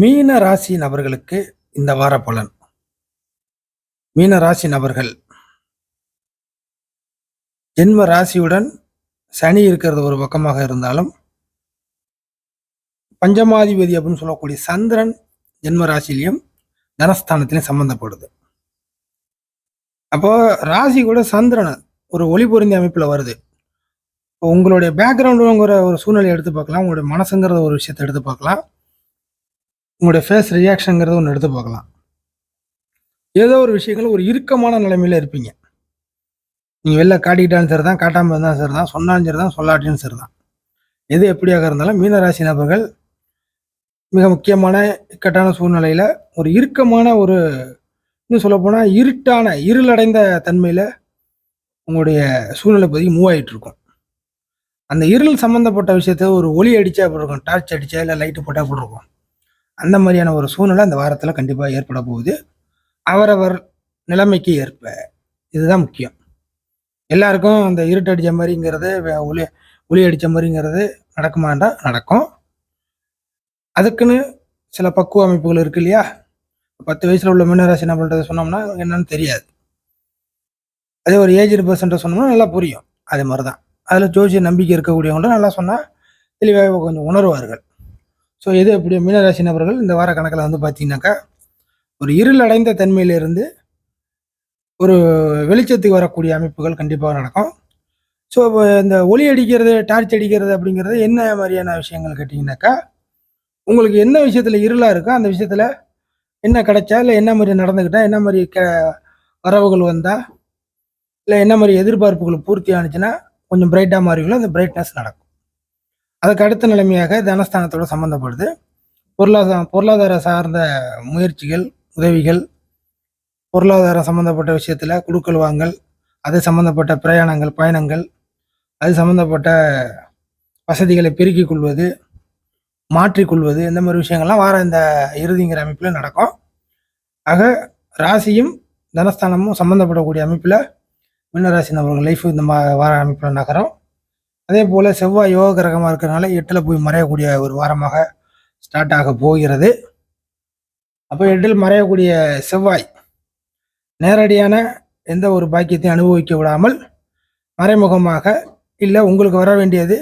மீன ராசி நபர்களுக்கு இந்த வார பலன். மீன ராசி நபர்கள். ஜென்ம ராசியுடன் சனி இருக்கிறது ஒரு பக்கமாக இருந்தாலும் பஞ்சமாதிபதி அப்படின்னு சொல்லக்கூடிய சந்திரன் ஜென்ம ராசிலையும் தனஸ்தானத்திலையும் சம்பந்தப்படுது. அப்போ ராசி கூட சந்திரன் ஒரு ஒளி பொருந்திய அமைப்பில் வருது. இப்போ உங்களுடைய பேக்ரவுண்டுங்கிற ஒரு சூழ்நிலையை எடுத்து பார்க்கலாம். உங்களுடைய மனசுங்கிறத ஒரு விஷயத்தை எடுத்து பார்க்கலாம். உங்களுடைய ஃபேஸ் ரியாக்ஷனுங்கிறத ஒன்று எடுத்து பார்க்கலாம். ஏதோ ஒரு விஷயங்கள் ஒரு இறுக்கமான நிலைமையில் இருப்பீங்க. நீங்கள் வெளில காட்டிக்கிட்டாலும் சரி தான் காட்டாமல் இருந்தாலும் சரி தான் சொன்னாலும் சரி தான் சொல்லாட்டியும் சரி தான் எது எப்படியாக இருந்தாலும் மீனராசி நபர்கள் மிக முக்கியமான இக்கட்டான சூழ்நிலையில் ஒரு இறுக்கமான ஒரு இன்னும் சொல்லப்போனால் இருட்டான இருளடைந்த தன்மையில் உங்களுடைய சூழ்நிலை பற்றி மூவ் ஆகிட்டு இருக்கும் அந்த இருள் சம்மந்தப்பட்ட விஷயத்த ஒரு ஒளி அடித்தா அப்படி இருக்கும் டார்ச் அடித்தா இல்லை லைட்டு போட்டால் அப்படி இருக்கும் அந்த மாதிரியான ஒரு சூழ்நிலை அந்த வாரத்தில் கண்டிப்பாக ஏற்பட போகுது. அவரவர் நிலைமைக்கு ஏற்ப இதுதான் முக்கியம். எல்லாருக்கும் அந்த இருட்டு அடித்த மாதிரிங்கிறது வே- ஒளி ஒளி அடித்த மாதிரிங்கிறது நடக்குமாண்டா நடக்கும். அதுக்குன்னு சில பக்குவ அமைப்புகள் இருக்கு இல்லையா? பத்து வயசில் உள்ள மீனராசி என்ன பண்ணுறது சொன்னோம்னா என்னன்னு தெரியாது. அதே ஒரு ஏஜ் பர்சன்ட்டை சொன்னோம்னா நல்லா புரியும். அதே மாதிரி தான் அதில் ஜோசிய நம்பிக்கை இருக்கக்கூடியவங்கள்ட்ட நல்லா சொன்னால் தெளிவாக கொஞ்சம் உணர்வார்கள். ஸோ எது எப்படி மீனராசி நபர்கள் இந்த வார கணக்கில் வந்து பார்த்தீங்கன்னாக்கா ஒரு இருள் அடைந்த தன்மையிலிருந்து ஒரு வெளிச்சத்துக்கு வரக்கூடிய அமைப்புகள் கண்டிப்பாக நடக்கும். ஸோ இப்போ இந்த ஒளி அடிக்கிறது டார்ச் அடிக்கிறது அப்படிங்கிறது என்ன மாதிரியான விஷயங்கள் கேட்டிங்கனாக்கா உங்களுக்கு என்ன விஷயத்தில் இருளாக இருக்கோ அந்த விஷயத்தில் என்ன கிடைச்சா இல்லை என்ன மாதிரி நடந்துக்கிட்டால் என்ன மாதிரி க வரவுகள் வந்தால் இல்லை என்ன மாதிரி எதிர்பார்ப்புகள் பூர்த்தி ஆனிச்சுன்னா கொஞ்சம் பிரைட்டாக மாறிகளோ அந்த பிரைட்னஸ் நடக்கும். அதுக்கு அடுத்த நிலைமையாக தனஸ்தானத்தோட சம்மந்தப்படுது பொருளாதார பொருளாதார சார்ந்த முயற்சிகள் உதவிகள் பொருளாதாரம் சம்மந்தப்பட்ட விஷயத்தில் குடுக்கல் வாங்கல் அது சம்மந்தப்பட்ட பிரயாணங்கள் பயணங்கள் அது சம்மந்தப்பட்ட வசதிகளை பெருக்கிக் கொள்வது மாற்றிக்கொள்வது இந்த மாதிரி விஷயங்கள்லாம் வார இந்த இறுதிங்கிற அமைப்பில் நடக்கும். ஆக ராசியும் தனஸ்தானமும் சம்மந்தப்படக்கூடிய அமைப்பில் மீனராசி நபர்கள் லைஃப் இந்த மா வார அமைப்பில் நகரும். அதே போல் செவ்வாய் யோக கிரகமாக இருக்கிறனால எட்டில் போய் மறையக்கூடிய ஒரு வாரமாக ஸ்டார்ட் ஆக போகிறது. அப்போ எட்டில் மறையக்கூடிய செவ்வாய் நேரடியான எந்த ஒரு பாக்கியத்தையும் அனுபவிக்க விடாமல் மறைமுகமாக இல்லை உங்களுக்கு வர வேண்டியது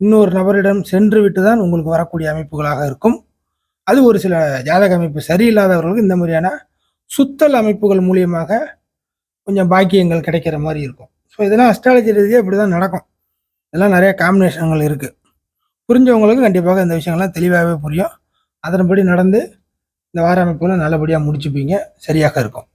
இன்னொரு நபரிடம் சென்று விட்டு தான் உங்களுக்கு வரக்கூடிய அமைப்புகளாக இருக்கும். அது ஒரு சில ஜாதக அமைப்பு. சரியில்லாதவர்களுக்கு இந்த மாதிரியான சுத்தல் அமைப்புகள் மூலியமாக கொஞ்சம் பாக்கியங்கள் கிடைக்கிற மாதிரி இருக்கும். ஸோ இதெல்லாம் அஸ்ட்ராலஜி ரீதியாக இப்படி தான் நடக்கும். இதெல்லாம் நிறைய காம்பினேஷன்கள் இருக்குது புரிஞ்சவங்களுக்கு கண்டிப்பாக இந்த விஷயங்கள்லாம் தெளிவாகவே புரியும். அதன்படி நடந்து இந்த வார அமைப்புகளை நல்லபடியாக முடிச்சுப்பீங்க. சரியாக இருக்கும்.